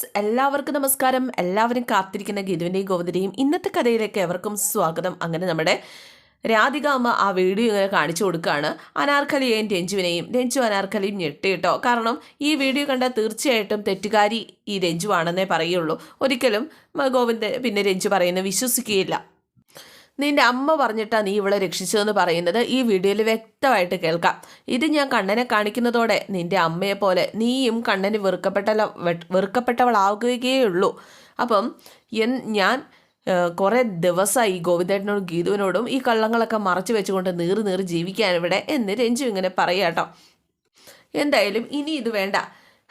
Friends എല്ലാവർക്കും നമസ്കാരം. എല്ലാവരും കാത്തിരിക്കുന്ന ഗിതുവിന്റെയും ഗോവിന്ദന്റെയും ഇന്നത്തെ കഥയിലേക്ക് എവർക്കും സ്വാഗതം. അങ്ങനെ നമ്മുടെ രാധിക അമ്മ ആ വീഡിയോ ഇങ്ങനെ കാണിച്ചു കൊടുക്കുകയാണ്. അനാർക്കലിയെയും രഞ്ജുവിനെയും. രഞ്ജു അനാർക്കലിയും ഞെട്ടിയിട്ടോ കാരണം ഈ വീഡിയോ കണ്ടാൽ തീർച്ചയായിട്ടും തെറ്റുകാരി ഈ രഞ്ജു ആണെന്നേ പറയുള്ളൂ. ഒരിക്കലും ഗോവിന്ദൻ ഗോവിന്ദ് പിന്നെ രഞ്ജു പറയുന്നത് വിശ്വസിക്കുകയില്ല. നിന്റെ അമ്മ പറഞ്ഞിട്ടാ നീ ഇവളെ രക്ഷിച്ചതെന്ന് പറയുന്നത് ഈ വീഡിയോയിൽ വ്യക്തമായിട്ട് കേൾക്കാം. ഇത് ഞാൻ കണ്ണനെ കാണിക്കുന്നതോടെ നിന്റെ അമ്മയെ പോലെ നീയും കണ്ണന് വെറുക്കപ്പെട്ട വെറുക്കപ്പെട്ടവളാവുകയുള്ളൂ അപ്പം എൻ ഞാൻ കുറേ ദിവസമായി ഗോവിന്ദേട്ടനോടും ഗീതുവിനോടും ഈ കള്ളങ്ങളൊക്കെ മറച്ചു വെച്ചുകൊണ്ട് നീറി നീറി ജീവിക്കാൻ ഇവിടെ എന്ന് രഞ്ജു ഇങ്ങനെ പറയാട്ടോ. എന്തായാലും ഇനി ഇത് വേണ്ട.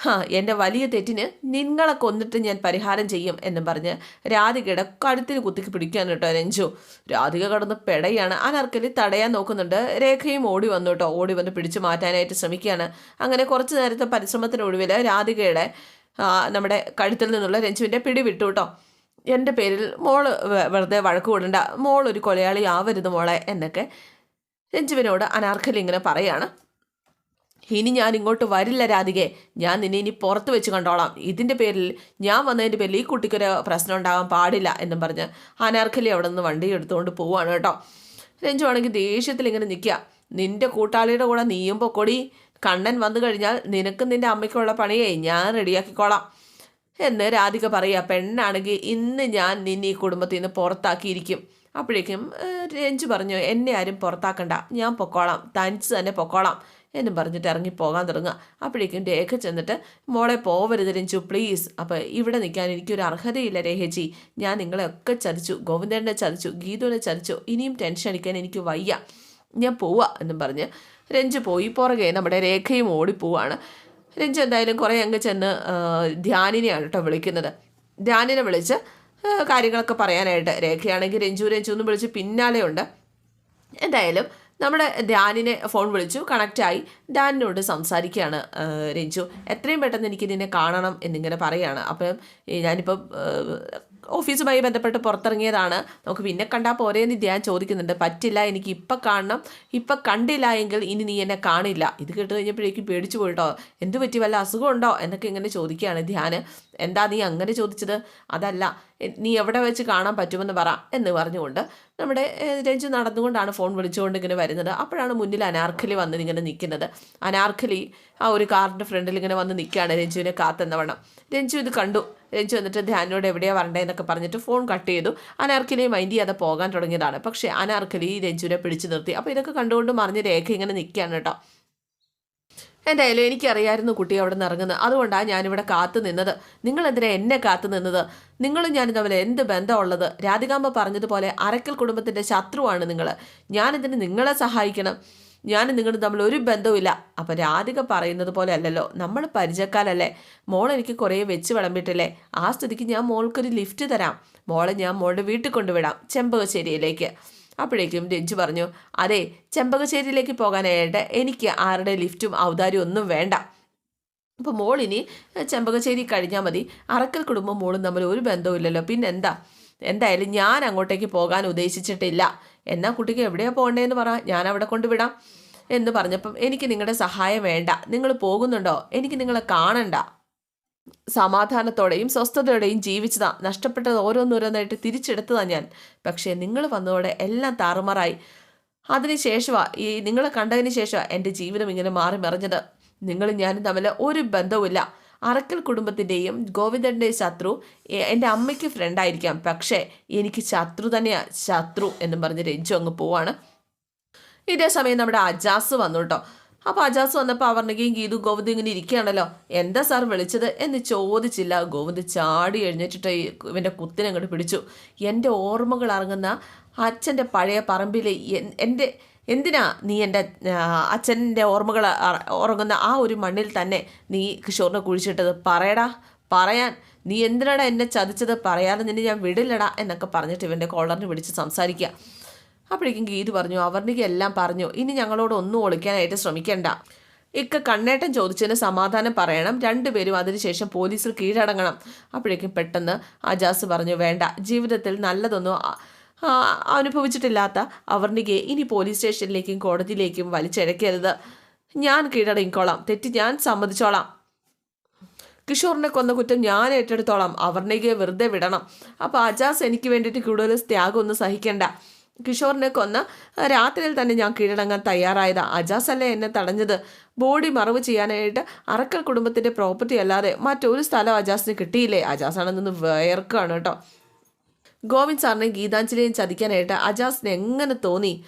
ഹാ എന്റെ വലിയ തെറ്റിന് നിങ്ങളെ കൊന്നിട്ട് ഞാൻ പരിഹാരം ചെയ്യും എന്നും പറഞ്ഞ് രാധികയുടെ കഴുത്തിന് കുത്തിക്ക് പിടിക്കാൻ കേട്ടോ രഞ്ജു. രാധിക കടന്ന് പെടയാണ്. അനർക്കലി തടയാൻ നോക്കുന്നുണ്ട്. രേഖയും ഓടി വന്നു കേട്ടോ. ഓടി വന്ന് പിടിച്ചു മാറ്റാനായിട്ട് ശ്രമിക്കുകയാണ്. അങ്ങനെ കുറച്ച് നേരത്തെ പരിശ്രമത്തിനൊടുവിൽ രാധികയുടെ നമ്മുടെ കഴുത്തിൽ നിന്നുള്ള രഞ്ജുവിന്റെ പിടി വിട്ടു കേട്ടോ. എന്റെ പേരിൽ മോൾ വെറുതെ വഴക്ക് കൂടണ്ട മോൾ ഒരു കൊലയാളി ആവരുത് മോളെ എന്നൊക്കെ രഞ്ജുവിനോട് അനാർക്കലി ഇങ്ങനെ പറയാണ്. ഇനി ഞാൻ ഇങ്ങോട്ട് വരില്ല രാധികെ. ഞാൻ നിന്നെ ഇനി പുറത്ത് വെച്ച് കണ്ടോളാം. ഇതിന്റെ പേരിൽ ഞാൻ വന്നതിന്റെ പേരിൽ ഈ കുട്ടിക്കൊരു പ്രശ്നം ഉണ്ടാകാൻ പാടില്ല എന്നും പറഞ്ഞ് അനാർക്കലി അവിടെ നിന്ന് വണ്ടി എടുത്തുകൊണ്ട് പോവാണ് കേട്ടോ. രഞ്ജു ആണെങ്കിൽ ദേഷ്യത്തിൽ ഇങ്ങനെ നിൽക്കുക. നിന്റെ കൂട്ടാളിയുടെ കൂടെ നീയും പൊക്കൊടി. കണ്ണൻ വന്നു കഴിഞ്ഞാൽ നിനക്കും നിന്റെ അമ്മയ്ക്കുള്ള പണിയേ ഞാൻ റെഡിയാക്കിക്കോളാം. എന്ന് രാധിക പറയുക. പെണ്ണാണെങ്കിൽ ഇന്ന് ഞാൻ നിന്നെ ഈ കുടുംബത്തിൽ നിന്ന് പുറത്താക്കിയിരിക്കും. അപ്പോഴേക്കും രഞ്ജു പറഞ്ഞു എന്നെ ആരും പുറത്താക്കണ്ട. ഞാൻ പൊക്കോളാം. തനിച്ച് തന്നെ പൊക്കോളാം. എന്നും പറഞ്ഞിട്ട് ഇറങ്ങിപ്പോകാൻ തുടങ്ങുക. അപ്പോഴേക്കും രേഖ ചെന്നിട്ട് മോളെ പോവരുത് രഞ്ജു പ്ലീസ് അപ്പോൾ ഇവിടെ നിൽക്കാൻ എനിക്കൊരു അർഹതയില്ല രേഖജി. ഞാൻ നിങ്ങളെയൊക്കെ ചതിച്ചു. ഗോവിന്ദനെ ചതിച്ചു. ഗീതുവിനെ ചതിച്ചു. ഇനിയും ടെൻഷൻ അടിക്കാൻ എനിക്ക് വയ്യ. ഞാൻ പോവാ എന്നും പറഞ്ഞ് രഞ്ജു പോയി. പുറകെ നമ്മുടെ രേഖയും ഓടിപ്പോവാണ്. രഞ്ജു എന്തായാലും കുറേ അങ്ങ് ചെന്ന് ധ്യാനിനെയാണ് കേട്ടോ വിളിക്കുന്നത്. ധ്യാനിനെ വിളിച്ച് കാര്യങ്ങളൊക്കെ പറയാനായിട്ട് രേഖയാണെങ്കിൽ രഞ്ജു രഞ്ജു എന്ന് വിളിച്ച് പിന്നാലെ ഉണ്ട് എന്തായാലും നമ്മുടെ ധ്യാനിനെ ഫോൺ വിളിച്ചു കണക്റ്റായി ധ്യാനിനോട് സംസാരിക്കുകയാണ് രഞ്ജു. എത്രയും പെട്ടെന്ന് എനിക്ക് നിന്നെ കാണണം എന്നിങ്ങനെ പറയുകയാണ് അപ്പം ഞാനിപ്പം ഓഫീസുമായി ബന്ധപ്പെട്ട് പുറത്തിറങ്ങിയതാണ്. നമുക്ക് പിന്നെ കണ്ടാൽ പോരെ എന്ന് ചോദിക്കുന്നുണ്ട്. പറ്റില്ല എനിക്ക് ഇപ്പം കാണണം. ഇപ്പം കണ്ടില്ല എങ്കിൽ ഇനി നീ എന്നെ കാണില്ല. ഇത് കേട്ട് കഴിഞ്ഞപ്പോഴേക്കും പേടിച്ചു പോയിട്ടോ. എന്ത് പറ്റി? വല്ല അസുഖമുണ്ടോ? എന്നൊക്കെ ഇങ്ങനെ ചോദിക്കുകയാണ് ധ്യാൻ. എന്താ നീ അങ്ങനെ ചോദിച്ചത്? അതല്ല നീ എവിടെ വെച്ച് കാണാൻ പറ്റുമെന്ന് പറ എന്ന് പറഞ്ഞുകൊണ്ട് നമ്മുടെ രഞ്ജു നടന്നുകൊണ്ടാണ് ഫോൺ വിളിച്ചുകൊണ്ട് ഇങ്ങനെ വരുന്നത്. അപ്പോഴാണ് മുന്നിൽ അനാർക്കലി വന്ന് ഇങ്ങനെ നിൽക്കുന്നത്. അനാർക്കലി ആ ഒരു കാറിന്റെ ഫ്രണ്ടിൽ ഇങ്ങനെ വന്ന് നിൽക്കുകയാണ് രഞ്ജുവിനെ കാത്തെന്നവണ്ണം. രഞ്ജു ഇത് കണ്ടു. രഞ്ജു എന്നിട്ട് ധ്യാനോട് എവിടെയാണ് വരണ്ടേന്നൊക്കെ പറഞ്ഞിട്ട് ഫോൺ കട്ട് ചെയ്തു. അനാർക്കലി മൈൻഡ് ചെയ്യാതെ പോകാൻ തുടങ്ങിയതാണ്. പക്ഷേ അനാർക്കലി രഞ്ജുവിനെ പിടിച്ചു നിർത്തി. അപ്പോൾ ഇതൊക്കെ കണ്ടുകൊണ്ട് മറിഞ്ഞ് രേഖ ഇങ്ങനെ നിൽക്കുകയാണ് കേട്ടോ. എന്തായാലും എനിക്കറിയായിരുന്നു കുട്ടി അവിടെ നിന്ന് ഇറങ്ങുന്നത്. അതുകൊണ്ടാണ് ഞാനിവിടെ കാത്തു നിന്നത്. നിങ്ങളെന്തിനാ എന്നെ കാത്തു നിന്നത്? നിങ്ങളും ഞാനും തമ്മിൽ എന്ത് ബന്ധമുള്ളത്? രാധികാമ്പ പറഞ്ഞതുപോലെ അരക്കൽ കുടുംബത്തിന്റെ ശത്രുവാണ് നിങ്ങൾ ഞാനിതിന് നിങ്ങളെ സഹായിക്കണം? ഞാനും നിങ്ങളും തമ്മിൽ ഒരു ബന്ധവുമില്ല. അപ്പം രാധിക പറയുന്നത് പോലെ അല്ലല്ലോ. നമ്മൾ പരിചയക്കാരല്ലേ? മോൾ എനിക്ക് കുറേ വെച്ച് വിളമ്പിട്ടില്ലേ? ആ സ്ഥിതിക്ക് ഞാൻ മോൾക്കൊരു ലിഫ്റ്റ് തരാം. മോളെ ഞാൻ മോളുടെ വീട്ടിൽ കൊണ്ടുവിടാം ചെമ്പകശ്ശേരിയിലേക്ക്. അപ്പോഴേക്കും രഞ്ജു പറഞ്ഞു അതെ ചെമ്പകശ്ശേരിയിലേക്ക് പോകാനായിട്ട് എനിക്ക് ആരുടെ ലിഫ്റ്റും ഔദാര്യം ഒന്നും വേണ്ട. അപ്പോൾ മോളിനി ചെമ്പകശ്ശേരി കഴിഞ്ഞാൽ മതി. അറക്കൽ കുടുംബം മോളും തമ്മിൽ ഒരു ബന്ധവും ഇല്ലല്ലോ പിന്നെന്താ? എന്തായാലും ഞാൻ അങ്ങോട്ടേക്ക് പോകാൻ ഉദ്ദേശിച്ചിട്ടില്ല. എന്നാൽ കുട്ടിക്ക് എവിടെയാണ് പോകേണ്ടതെന്ന് പറ. ഞാൻ അവിടെ കൊണ്ടുവിടാം എന്ന് പറഞ്ഞപ്പം എനിക്ക് നിങ്ങളുടെ സഹായം വേണ്ട. നിങ്ങൾ പോകുന്നുണ്ടോ? എനിക്ക് നിങ്ങളെ കാണണ്ട. സമാധാനത്തോടെയും സ്വസ്ഥതയോടെയും ജീവിച്ചതാ. നഷ്ടപ്പെട്ടത് ഓരോന്നോരോന്നായിട്ട് തിരിച്ചെടുത്തതാ ഞാൻ. പക്ഷേ നിങ്ങൾ വന്നതോടെ എല്ലാം താറുമാറായി. അതിനുശേഷമാണ് ഈ നിങ്ങളെ കണ്ടതിന് ശേഷമാണ് എന്റെ ജീവിതം ഇങ്ങനെ മാറി മറിഞ്ഞത് നിങ്ങളും ഞാനും തമ്മിൽ ഒരു ബന്ധവുമില്ല. അറക്കൽ കുടുംബത്തിന്റെയും ഗോവിന്ദന്റെ ശത്രു എന്റെ അമ്മയ്ക്ക് ഫ്രണ്ടായിരിക്കാം പക്ഷേ എനിക്ക് ശത്രു തന്നെയാ. ശത്രു എന്നും പറഞ്ഞ് രഞ്ജു അങ്ങ് പോവാണ്. ഇതേ സമയം നമ്മുടെ അജാസ് വന്നു കേട്ടോ അപ്പോൾ അജാസ് വന്നപ്പോൾ അവർണകയും ഗീതു ഗോവിന്ദ് ഇങ്ങനെ ഇരിക്കുകയാണല്ലോ. എന്താ സാർ വിളിച്ചത്? എന്ന് ചോദിച്ചില്ല. ഗോവിന്ദ് ചാടി എഴുന്നേറ്റിട്ട് ഇവന്റെ കുത്തിനെ അങ്ങോട്ട് പിടിച്ചു. എന്റെ ഓർമ്മകൾ ഇറങ്ങുന്ന അച്ഛന്റെ പഴയ പറമ്പിലെ എന്റെ എന്തിനാ നീ എന്റെ അച്ഛന്റെ ഓർമ്മകൾ ഉറങ്ങുന്ന ആ ഒരു മണ്ണിൽ തന്നെ നീ കിഷോറിനെ കുഴിച്ചിട്ടത് പറയടാ പറയാൻ. നീ എന്തിനാടാ എന്നെ ചതിച്ചത്? പറയാതെ നിന്നെ ഞാൻ വിടില്ലടാ എന്നൊക്കെ പറഞ്ഞിട്ട് ഇവന്റെ കോളറിന് പിടിച്ച് സംസാരിക്കുക. അപ്പോഴേക്കും ഗീത് പറഞ്ഞു അവർണിക്ക് എല്ലാം പറഞ്ഞു. ഇനി ഞങ്ങളോട് ഒന്നും ഒളിക്കാനായിട്ട് ശ്രമിക്കണ്ട. ഇക്ക കണ്ണേട്ടൻ ചോദിച്ചതിന് സമാധാനം പറയണം. രണ്ടുപേരും അതിനുശേഷം പോലീസിൽ കീഴടങ്ങണം. അപ്പോഴേക്കും പെട്ടെന്ന് അജാസ് പറഞ്ഞു വേണ്ട ജീവിതത്തിൽ നല്ലതൊന്നും അനുഭവിച്ചിട്ടില്ലാത്ത അവർണികയെ ഇനി പോലീസ് സ്റ്റേഷനിലേക്കും കോടതിയിലേക്കും വലിച്ചിഴക്കരുത്. ഞാൻ കീഴടങ്ങിക്കോളാം. തെറ്റ് ഞാൻ സമ്മതിച്ചോളാം. കിഷോറിനെ കൊന്ന കുറ്റം ഞാൻ ഏറ്റെടുത്തോളാം. അവർണികയെ വെറുതെ വിടണം. അപ്പോൾ അജാസ് എനിക്ക് വേണ്ടിയിട്ട് കൂടുതൽ ത്യാഗമൊന്നും സഹിക്കണ്ട. കിഷോറിനെ കൊന്ന രാത്രിയിൽ തന്നെ ഞാൻ കീഴടങ്ങാൻ തയ്യാറായതാ. അജാസ് അല്ലേ എന്നെ തടഞ്ഞത്? ബോഡി മറവ് ചെയ്യാനായിട്ട് അറക്കൽ കുടുംബത്തിന്റെ പ്രോപ്പർട്ടി അല്ലാതെ മറ്റൊരു സ്ഥലം അജാസിന് കിട്ടിയില്ലേ? അജാസാണെന്ന് വേർക്കാണ് കേട്ടോ. ഗോവിന്ദ് സാറിനെയും ഗീതാഞ്ജലിയും ചതിക്കാനായിട്ട് അജാസിന് എങ്ങനെ തോന്നി?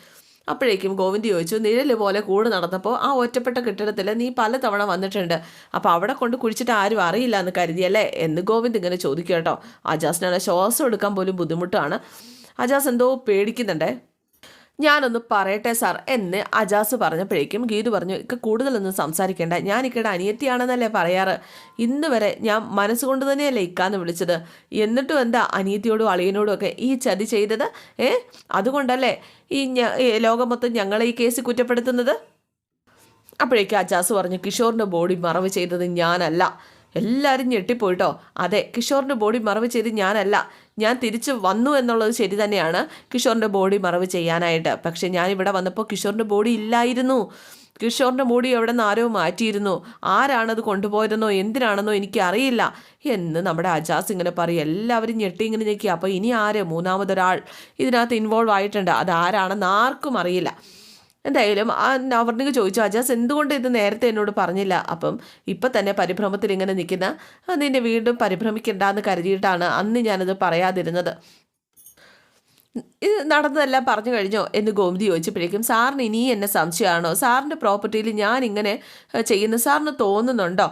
അപ്പോഴേക്കും ഗോവിന്ദ് ചോദിച്ചു നിഴൽ പോലെ കൂട് നടന്നപ്പോൾ ആ ഒറ്റപ്പെട്ട കെട്ടിടത്തിൽ നീ പല തവണ വന്നിട്ടുണ്ട്. അപ്പോൾ അവിടെ കൊണ്ട് കുഴിച്ചിട്ട് ആരും അറിയില്ല എന്ന് കരുതിയല്ലേ? എന്ന് ഗോവിന്ദ് ഇങ്ങനെ ചോദിക്കും കേട്ടോ. അജാസിനാണ് ശ്വാസം എടുക്കാൻ പോലും ബുദ്ധിമുട്ടാണ്. അജാസ് എന്തോ പേടിക്കുന്നുണ്ടേ. ഞാനൊന്ന് പറയട്ടെ സാർ എന്ന് അജാസ് പറഞ്ഞപ്പോഴേക്കും ഗീതു പറഞ്ഞു ഇക്ക കൂടുതലൊന്നും സംസാരിക്കേണ്ട. ഞാൻ ഇക്കയുടെ അനിയത്തിയാണെന്നല്ലേ പറയാറ്. ഇന്ന് വരെ ഞാൻ മനസ്സുകൊണ്ട് തന്നെയല്ലേ ഇക്കാന്ന് വിളിച്ചത്. എന്നിട്ടും എന്താ അനിയത്തിയോടും അളിയനോടും ഒക്കെ ഈ ചതി ചെയ്തത്? ഏ? അതുകൊണ്ടല്ലേ ഈ ലോകം മൊത്തം ഞങ്ങളെ ഈ കേസ് കുറ്റപ്പെടുത്തുന്നത്? അപ്പോഴേക്കും അജാസ് പറഞ്ഞു കിഷോറിന്റെ ബോഡി മറവ് ചെയ്തത് ഞാനല്ല. എല്ലാവരും ഞെട്ടിപ്പോയിട്ടോ? അതെ കിഷോറിന്റെ ബോഡി മറവ് ചെയ്ത് ഞാനല്ല. ഞാൻ തിരിച്ച് വന്നു എന്നുള്ളത് ശരി തന്നെയാണ്. കിഷോറിന്റെ ബോഡി മറവ് ചെയ്യാനായിട്ട്. പക്ഷേ ഞാൻ ഇവിടെ വന്നപ്പോൾ കിഷോറിന്റെ ബോഡി ഇല്ലായിരുന്നു. കിഷോറിന്റെ ബോഡി എവിടെ നിന്ന് ആരോ മാറ്റിയിരുന്നു. ആരാണത് കൊണ്ടുപോയതെന്നോ എന്തിനാണെന്നോ എനിക്കറിയില്ല. എന്ന് നമ്മുടെ അജാസ് ഇങ്ങനെ പറയും. എല്ലാവരും ഞെട്ടി ഇങ്ങനെ ഞെക്കി. അപ്പോൾ ഇനി ആര്? മൂന്നാമതൊരാൾ. ഇതിനകത്ത് ഇൻവോൾവ് ആയിട്ടുണ്ട്. അത് ആരാണെന്ന് ആർക്കും അറിയില്ല. എന്തായാലും ആ നവർണിക്ക് ചോദിച്ചു അജാസ് എന്തുകൊണ്ട് ഇത് നേരത്തെ എന്നോട് പറഞ്ഞില്ല? അപ്പം ഇപ്പം തന്നെ പരിഭ്രമത്തിൽ ഇങ്ങനെ നിൽക്കുന്ന "ആ, നിന്നെ വീണ്ടും പരിഭ്രമിക്കണ്ടെന്ന് കരുതിയിട്ടാണ് അന്ന് ഞാനത് പറയാതിരുന്നത്. ഇത് നടന്നതെല്ലാം പറഞ്ഞു കഴിഞ്ഞോ എന്ന് ഗോമതി ചോദിച്ചപ്പോഴേക്കും സാറിന് ഇനി എന്നെ സംശയമാണോ? സാറിന്റെ പ്രോപ്പർട്ടിയിൽ ഞാൻ ഇങ്ങനെ ചെയ്യുന്ന സാറിന് തോന്നുന്നുണ്ടോ?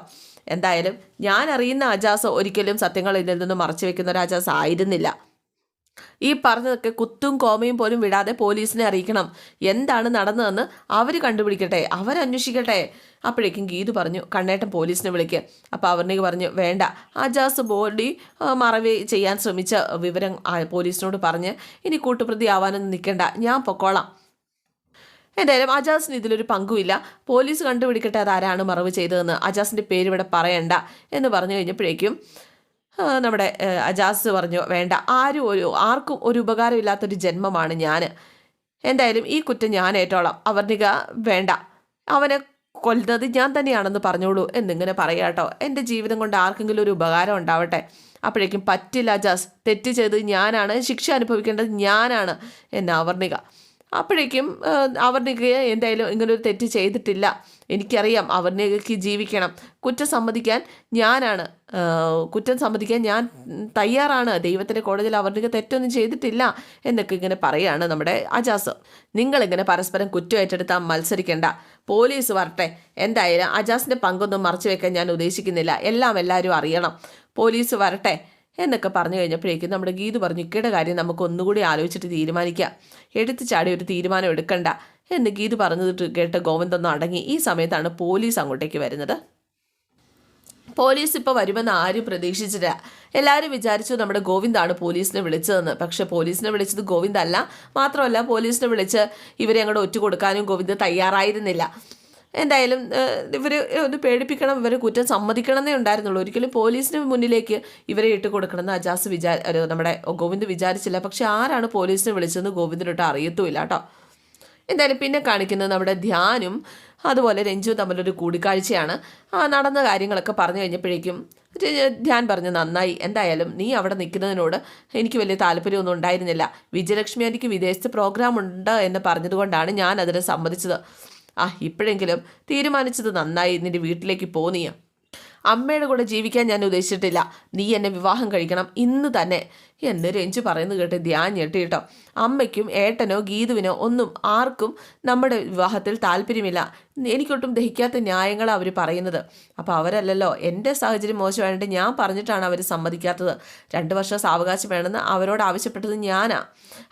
എന്തായാലും ഞാൻ അറിയുന്ന അജാസ് ഒരിക്കലും സത്യങ്ങളിൽ നിന്ന് മറച്ചു വെക്കുന്ന ഒരു അജാസ് ആയിരുന്നില്ല. ഈ പറഞ്ഞതൊക്കെ കുത്തും കോമയും പോലും വിടാതെ പോലീസിനെ അറിയിക്കണം. എന്താണ് നടന്നതെന്ന് അവർ കണ്ടുപിടിക്കട്ടെ അവരന്വേഷിക്കട്ടെ അപ്പോഴേക്കും ഗീതു പറഞ്ഞു കണ്ണേട്ടൻ പോലീസിനെ വിളിക്കുക അപ്പോൾ അവർണിക്ക് പറഞ്ഞു വേണ്ട. അജാസ് ബോഡി മറവി ചെയ്യാൻ ശ്രമിച്ച വിവരം പോലീസിനോട് പറഞ്ഞ് ഇനി കൂട്ടുപ്രതി ആവാനൊന്നും നിൽക്കണ്ട ഞാൻ പൊക്കോളാം. എന്തായാലും അജാസിന് ഇതിലൊരു പങ്കുമില്ല. പോലീസ് കണ്ടുപിടിക്കട്ടെ അതാരാണ് മറവ് ചെയ്തതെന്ന് അജാസിന്റെ പേര് ഇവിടെ പറയണ്ട എന്ന് പറഞ്ഞു കഴിഞ്ഞപ്പോഴേക്കും നമ്മുടെ അജാസ് പറഞ്ഞു വേണ്ട ആരും ഒരു ആർക്കും ഒരു ഉപകാരമില്ലാത്തൊരു ജന്മമാണ് ഞാൻ എന്തായാലും ഈ കുറ്റം ഞാൻ ഏറ്റോളാം. അവർണിക വേണ്ട അവനെ കൊല്ലുന്നത് ഞാൻ തന്നെയാണെന്ന് പറഞ്ഞോളൂ എന്നിങ്ങനെ പറയാം കേട്ടോ എന്റെ ജീവിതം കൊണ്ട് ആർക്കെങ്കിലും ഒരു ഉപകാരം ഉണ്ടാവട്ടെ. അപ്പോഴേക്കും പറ്റില്ല അജാസ്. തെറ്റ് ചെയ്തത് ഞാനാണ്. ശിക്ഷ അനുഭവിക്കേണ്ടത് ഞാനാണ് എന്ന് അവർണിക. അപ്പോഴേക്കും അവർണിക എന്തായാലും എന്തായാലും ഒരു തെറ്റ് ചെയ്തിട്ടില്ല. എനിക്കറിയാം അവർണികയ്ക്ക് ജീവിക്കണം. കുറ്റം സമ്മതിക്കാൻ ഞാനാണ് കുറ്റം സമ്മതിക്കാൻ ഞാൻ തയ്യാറാണ്. ദൈവത്തിന്റെ കോടതിയിൽ അവർണിക തെറ്റൊന്നും ചെയ്തിട്ടില്ല എന്നൊക്കെ ഇങ്ങനെ പറയുകയാണ് നമ്മുടെ അജാസ്. നിങ്ങളിങ്ങനെ പരസ്പരം കുറ്റം ഏറ്റെടുത്താൽ മത്സരിക്കേണ്ട. പോലീസ് വരട്ടെ. എന്തായാലും അജാസിന്റെ പങ്കൊന്നും മറച്ചു വെക്കാൻ ഞാൻ ഉദ്ദേശിക്കുന്നില്ല. എല്ലാം എല്ലാവരും അറിയണം. പോലീസ് വരട്ടെ. എന്നൊക്കെ പറഞ്ഞു കഴിഞ്ഞപ്പോഴേക്കും നമ്മുടെ ഗീതു പറഞ്ഞു ഇക്കയുടെ കാര്യം നമുക്ക് ഒന്നുകൂടി ആലോചിച്ചിട്ട് തീരുമാനിക്കാം. എടുത്തു ചാടി ഒരു തീരുമാനം എടുക്കണ്ട. എന്ന് ഗീതു പറഞ്ഞിട്ട് കേട്ട് ഗോവിന്ദൊന്ന് അടങ്ങി. ഈ സമയത്താണ് പോലീസ് അങ്ങോട്ടേക്ക് വരുന്നത്. പോലീസ് ഇപ്പോൾ വരുമെന്ന് ആരും പ്രതീക്ഷിച്ചില്ല. എല്ലാവരും വിചാരിച്ചു നമ്മുടെ ഗോവിന്ദാണ് പോലീസിനെ വിളിച്ചതെന്ന്. പക്ഷെ പോലീസിനെ വിളിച്ചത് ഗോവിന്ദല്ല. മാത്രമല്ല പോലീസിനെ വിളിച്ച് ഇവരെ അങ്ങോട്ട് ഒറ്റ കൊടുക്കാനും ഗോവിന്ദ് തയ്യാറായിരുന്നില്ല. എന്തായാലും ഇവർ ഒന്ന് പേടിപ്പിക്കണം ഇവർ കുറ്റം സമ്മതിക്കണമെന്നേ ഉണ്ടായിരുന്നുള്ളൂ. ഒരിക്കലും പോലീസിന് മുന്നിലേക്ക് ഇവരെ ഇട്ട് കൊടുക്കണമെന്ന് അജാസ് വിചാ നമ്മുടെ ഗോവിന്ദ് വിചാരിച്ചില്ല. പക്ഷെ ആരാണ് പോലീസിനെ വിളിച്ചതെന്ന് ഗോവിന്ദിനൊട്ട് അറിയത്തുമില്ല കേട്ടോ. എന്തായാലും പിന്നെ കാണിക്കുന്നത് നമ്മുടെ ധ്യാനും അതുപോലെ രഞ്ജു തമ്മിലൊരു കൂടിക്കാഴ്ചയാണ്. നടന്ന കാര്യങ്ങളൊക്കെ പറഞ്ഞു കഴിഞ്ഞപ്പോഴേക്കും ധ്യാൻ പറഞ്ഞു നന്നായി. എന്തായാലും നീ അവിടെ നിൽക്കുന്നതിനോട് എനിക്ക് വലിയ താല്പര്യമൊന്നും ഉണ്ടായിരുന്നില്ല. വിജയലക്ഷ്മി എനിക്ക് വിദേശത്ത് പ്രോഗ്രാം ഉണ്ട് എന്ന് പറഞ്ഞതുകൊണ്ടാണ് ഞാൻ അതിനെ സമ്മതിച്ചത്. ആ ഇപ്പോഴെങ്കിലും തീരുമാനിച്ചത് നന്നായി നിന്റെ വീട്ടിലേക്ക് പോ നീ അമ്മയുടെ കൂടെ ജീവിക്കാൻ ഞാൻ ഉദ്ദേശിച്ചിട്ടില്ല. നീ എന്നെ വിവാഹം കഴിക്കണം. ഇന്ന് തന്നെ എന്ന് രഞ്ജു പറയുന്നത് കേട്ട് ധ്യാൻ ഞെട്ടി കേട്ടോ. അമ്മയ്ക്കും ഏട്ടനോ ഗീതുവിനോ ഒന്നും ആർക്കും നമ്മുടെ വിവാഹത്തിൽ താല്പര്യമില്ല. എനിക്കൊട്ടും ദഹിക്കാത്ത ന്യായങ്ങളാണ് അവർ പറയുന്നത്. അപ്പോൾ അവരല്ലല്ലോ എന്റെ സാഹചര്യം മോശമായിട്ട് ഞാൻ പറഞ്ഞിട്ടാണ് അവർ സമ്മതിക്കാത്തത്. രണ്ട് വർഷം സാവകാശം വേണമെന്ന് അവരോട് ആവശ്യപ്പെട്ടത് ഞാനാ.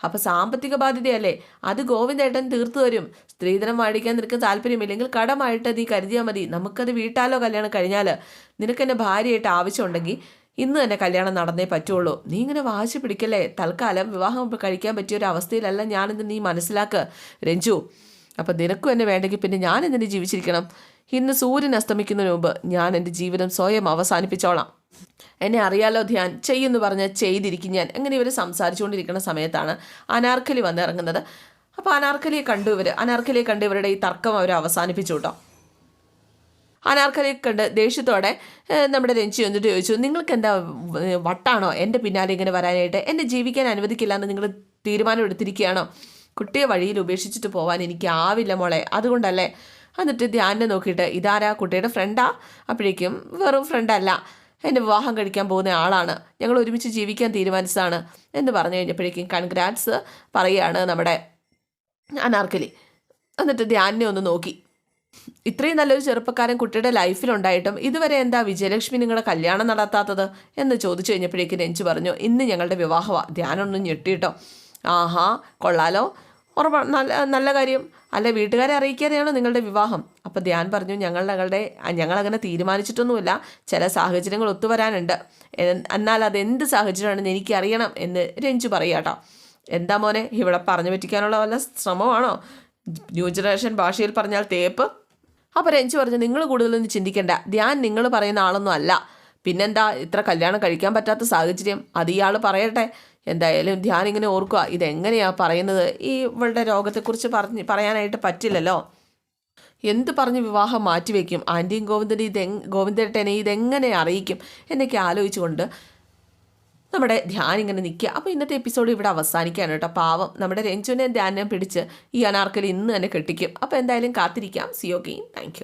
അപ്പോൾ സാമ്പത്തിക ബാധ്യതയല്ലേ? അത് ഗോവിന്ദേട്ടൻ തീർത്തു തരും. സ്ത്രീധനം വാടിക്കാൻ നിനക്ക് താല്പര്യമില്ലെങ്കിൽ കടമായിട്ട് നീ കരുതിയാൽ മതി. നമുക്കത് വീട്ടാലോ കല്യാണം കഴിഞ്ഞാൽ നിനക്ക് ഭാര്യയായിട്ട് ആവശ്യമുണ്ടെങ്കിൽ ഇന്ന് തന്നെ കല്യാണം നടന്നേ പറ്റുള്ളൂ. നീ ഇങ്ങനെ വാശി പിടിക്കല്ലേ? തൽക്കാലം വിവാഹം കഴിക്കാൻ പറ്റിയ ഒരു അവസ്ഥയിലല്ല ഞാനിന്ന് നീ മനസ്സിലാക്ക്. രഞ്ജു അപ്പം നിനക്കും എന്നെ വേണ്ടെങ്കിൽ പിന്നെ ഞാൻ എന്തിനു ജീവിച്ചിരിക്കണം? ഇന്ന് സൂര്യൻ അസ്തമിക്കുന്നതിന് മുമ്പ് ഞാൻ എന്റെ ജീവിതം സ്വയം അവസാനിപ്പിച്ചോളാം. എന്നെ അറിയാലോ ധ്യാൻ ചെയ്യുന്നു പറഞ്ഞ് ചെയ്തിരിക്കും ഞാൻ. അങ്ങനെ ഇവർ സംസാരിച്ചുകൊണ്ടിരിക്കുന്ന സമയത്താണ് അനാർക്കലി വന്നിറങ്ങുന്നത്. അപ്പോൾ അനാർക്കലിയെ കണ്ടു ഇവർ അനാർക്കലിയെ കണ്ട് ഇവരുടെ ഈ തർക്കം അവർ അവസാനിപ്പിച്ചു കേട്ടോ. അനാർക്കലിയെ കണ്ട് ദേഷ്യത്തോടെ നമ്മുടെ രഞ്ജി വന്നിട്ട് ചോദിച്ചു നിങ്ങൾക്ക് എന്താ വട്ടാണോ? എന്റെ പിന്നാലെ ഇങ്ങനെ വരാനായിട്ട് എന്നെ ജീവിക്കാൻ അനുവദിക്കില്ല എന്ന് നിങ്ങൾ തീരുമാനം എടുത്തിരിക്കുകയാണോ കുട്ടിയെ വഴിയിൽ ഉപേക്ഷിച്ചിട്ട് പോകാൻ എനിക്ക് ആവില്ല മോളെ. അതുകൊണ്ടല്ലേ? എന്നിട്ട് ധ്യാനെ നോക്കിയിട്ട് ഇതാരാ? കുട്ടിയുടെ ഫ്രണ്ടാ അപ്പോഴേക്കും വെറും ഫ്രണ്ടല്ല എന്റെ വിവാഹം കഴിക്കാൻ പോകുന്ന ആളാണ്. ഞങ്ങൾ ഒരുമിച്ച് ജീവിക്കാൻ തീരുമാനിച്ചതാണ്. എന്ന് പറഞ്ഞു കഴിഞ്ഞപ്പോഴേക്കും കൺഗ്രാറ്റ്സ് പറയുകയാണ് നമ്മുടെ അനാർക്കലി. എന്നിട്ട് ധ്യാനെ ഒന്ന് നോക്കി. ഇത്രയും നല്ലൊരു ചെറുപ്പക്കാരൻ കുട്ടിയുടെ ലൈഫിലുണ്ടായിട്ടും ഇതുവരെ എന്താ വിജയലക്ഷ്മി നിങ്ങളുടെ കല്യാണം നടത്താത്തത് എന്ന് ചോദിച്ചു കഴിഞ്ഞപ്പോഴേക്കും രഞ്ജു പറഞ്ഞു ഇന്ന് ഞങ്ങളുടെ വിവാഹമാണ് ധ്യാനമൊന്നും ഞെട്ടിയിട്ടോ? ആഹാ കൊള്ളാലോ. ഉറപ്പ നല്ല നല്ല കാര്യം. അല്ല വീട്ടുകാരെ അറിയിക്കാതെയാണ് നിങ്ങളുടെ വിവാഹം. അപ്പോൾ ധ്യാൻ പറഞ്ഞു ഞങ്ങൾ ഞങ്ങളുടെ ഞങ്ങളങ്ങനെ തീരുമാനിച്ചിട്ടൊന്നുമില്ല. ചില സാഹചര്യങ്ങൾ ഒത്തുവരാനുണ്ട്. എന്നാൽ അതെന്ത് സാഹചര്യമാണെന്ന് എനിക്കറിയണം എന്ന് രഞ്ജു പറയാട്ടോ എന്താ മോനെ ഇവിടെ പറഞ്ഞു പറ്റിക്കാനുള്ള വല്ല ശ്രമമാണോ? ന്യൂ ജനറേഷൻ ഭാഷയിൽ പറഞ്ഞാൽ തേപ്പ്. അപ്പോൾ രഞ്ജു പറഞ്ഞു നിങ്ങൾ കൂടുതലൊന്നും ചിന്തിക്കേണ്ട. ധ്യാൻ നിങ്ങൾ പറയുന്ന ആളൊന്നും അല്ല. പിന്നെന്താ? ഇത്ര കല്യാണം കഴിക്കാൻ പറ്റാത്ത സാഹചര്യം. അത് ഇയാൾ പറയട്ടെ. എന്തായാലും ധ്യാൻ ഇങ്ങനെ ഓർക്കുക ഇതെങ്ങനെയാ പറയുന്നത്? ഈ ഇവളുടെ രോഗത്തെക്കുറിച്ച് പറഞ്ഞ് പറയാനായിട്ട് പറ്റില്ലല്ലോ. എന്ത് പറഞ്ഞ് വിവാഹം മാറ്റിവെക്കും? ആന്റിയും ഗോവിന്ദനെ ഇതെ ഗോവിന്ദേട്ടനെ ഇതെങ്ങനെ അറിയിക്കും? എന്നൊക്കെ ആലോചിച്ചുകൊണ്ട് നമ്മുടെ ധ്യാൻ ഇങ്ങനെ നിൽക്കുക. അപ്പോൾ ഇന്നത്തെ എപ്പിസോഡ് ഇവിടെ അവസാനിക്കാണ് കേട്ടോ. പാവം നമ്മുടെ രഞ്ജുവിനെ ധ്യാനം പിടിച്ച് ഈ അനാർക്കലി ഇന്ന് തന്നെ കെട്ടിക്കും. അപ്പോൾ എന്തായാലും കാത്തിരിക്കാം. സിയോ ഗെയിം താങ്ക്